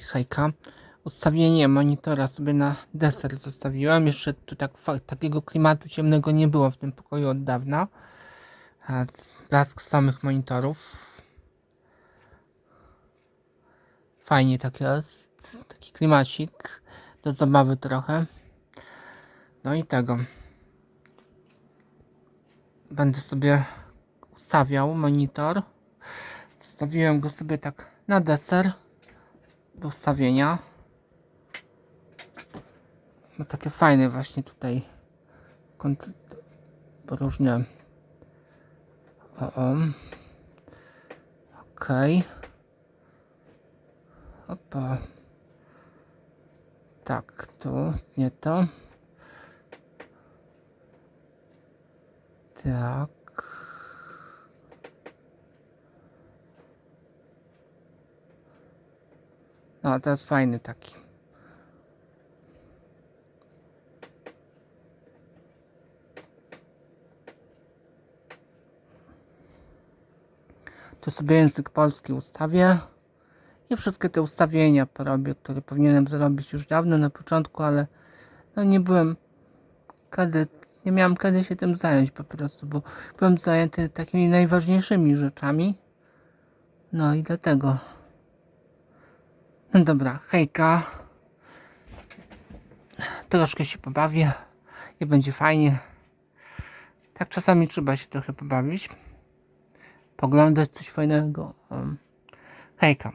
I hejka. Ustawienie monitora sobie na deser zostawiłem. Jeszcze tu tak, takiego klimatu ciemnego nie było w tym pokoju od dawna. Blask samych monitorów. Fajnie tak jest. Taki klimacik. Do zabawy trochę. No i tego. Będę sobie ustawiał monitor. Zostawiłem go sobie tak na deser do ustawienia. Ma takie fajne właśnie tutaj różne. O, o. Okej. Opa. Tak, tu, nie to. Tak. No, to jest fajny taki. Tu sobie język polski ustawię. I wszystkie te ustawienia porobię, które powinienem zrobić już dawno na początku, ale no nie byłem kiedy, nie miałem kiedy się tym zająć po prostu, bo byłem zajęty takimi najważniejszymi rzeczami. No i dlatego. No dobra, hejka. Troszkę się pobawię i będzie fajnie. Tak czasami trzeba się trochę pobawić. Poglądać coś fajnego. Hejka.